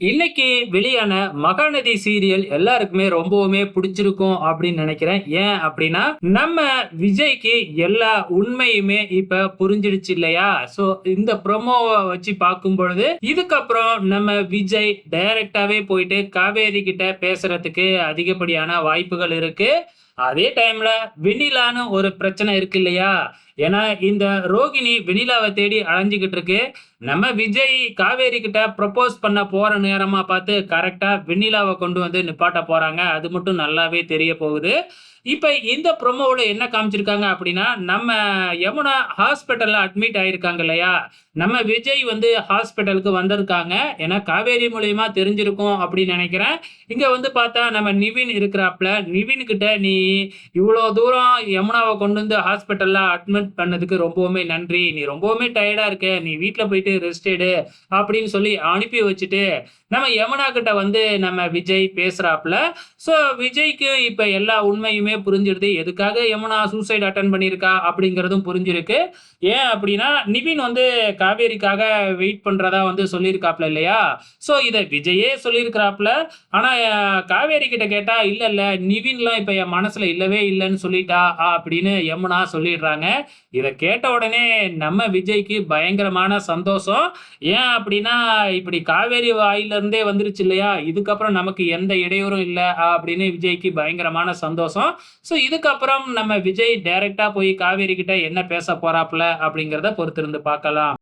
இன்னைக்கு வெளியான மகாநதி சீரியல் எல்லாருக்குமே ரொம்பவுமே பிடிச்சிருக்கும் அப்படின்னு நினைக்கிறேன். ஏன் அப்படின்னா நம்ம விஜய்க்கு எல்லா உண்மையுமே இப்ப புரிஞ்சிடுச்சு இல்லையா? சோ இந்த ப்ரொமோவை வச்சு பார்க்கும் பொழுது இதுக்கப்புறம் நம்ம விஜய் டைரக்டாவே போயிட்டு காவேரி கிட்ட பேசுறதுக்கு அதிகப்படியான வாய்ப்புகள் இருக்கு. அதே டைம்ல வெண்ணிலான்னு ஒரு பிரச்சனை இருக்கு இல்லையா? ஏன்னா இந்த ரோகிணி வெண்ணிலாவை தேடி அலைஞ்சுக்கிட்டு இருக்கு. நம்ம விஜய் காவேரி கிட்ட ப்ரப்போஸ் பண்ண போற நேரமா பார்த்து கரெக்டா வெண்ணிலாவை கொண்டு வந்து நிப்பாட்ட போறாங்க. அது மட்டும் நல்லாவே தெரிய போகுது. இப்ப இந்த ப்ரொமோவில் என்ன காமிச்சிருக்காங்க அப்படின்னா நம்ம யமுனா ஹாஸ்பிட்டல்ல அட்மிட் ஆயிருக்காங்க இல்லையா? நம்ம விஜய் வந்து ஹாஸ்பிட்டலுக்கு வந்திருக்காங்க. ஏன்னா காவேரி மூலியமா தெரிஞ்சிருக்கும் அப்படின்னு நினைக்கிறேன். இங்க வந்து பார்த்தா நம்ம நிவின் இருக்கிறாப்ல நிவின் கிட்ட நீ இவ்வளோ தூரம் யமுனாவை கொண்டு வந்து ஹாஸ்பிட்டலில் அட்மிட் பண்ணதுக்கு ரொம்பவுமே நன்றி. நீ ரொம்பவுமே டயர்டா இருக்க. நீ வீட்டில் போயிட்டு ரெஸ்ட் எடு அப்படின்னு சொல்லி அனுப்பி வச்சுட்டு நம்ம யமுனா கிட்ட வந்து நம்ம விஜய் பேசுகிறாப்புல ஸோ விஜய்க்கு இப்போ எல்லா உண்மையுமே புரிஞ்சிருது. எதுக்காக யமுனா சூசைட் அட்டன் பண்ணியிருக்கா அப்படிங்கிறதும் புரிஞ்சிருக்கு. ஏன் அப்படின்னா நிவின் வந்து காவேரிக்காக வெயிட் பண்றதா வந்து சொல்லியிருக்காப்ல இல்லையா? ஸோ இதை விஜயே சொல்லியிருக்கிறாப்ல. ஆனா காவேரி கிட்ட கேட்டா இல்ல இல்ல நிவின்லாம் இப்ப என் மனசுல இல்லவே இல்லைன்னு சொல்லிட்டா அப்படின்னு யமுனா சொல்லிடுறாங்க. இதை கேட்ட உடனே நம்ம விஜய்க்கு பயங்கரமான சந்தோஷம். ஏன் அப்படின்னா இப்படி காவேரி வாயில இருந்தே வந்துருச்சு இல்லையா? இதுக்கப்புறம் நமக்கு எந்த இடையூறும் இல்லை அப்படின்னு விஜய்க்கு பயங்கரமான சந்தோஷம். ஸோ இதுக்கப்புறம் நம்ம விஜய் டைரக்டா போய் காவேரி கிட்ட என்ன பேச போறாப்ல அப்படிங்கிறத பொறுத்திருந்து பார்க்கலாம்.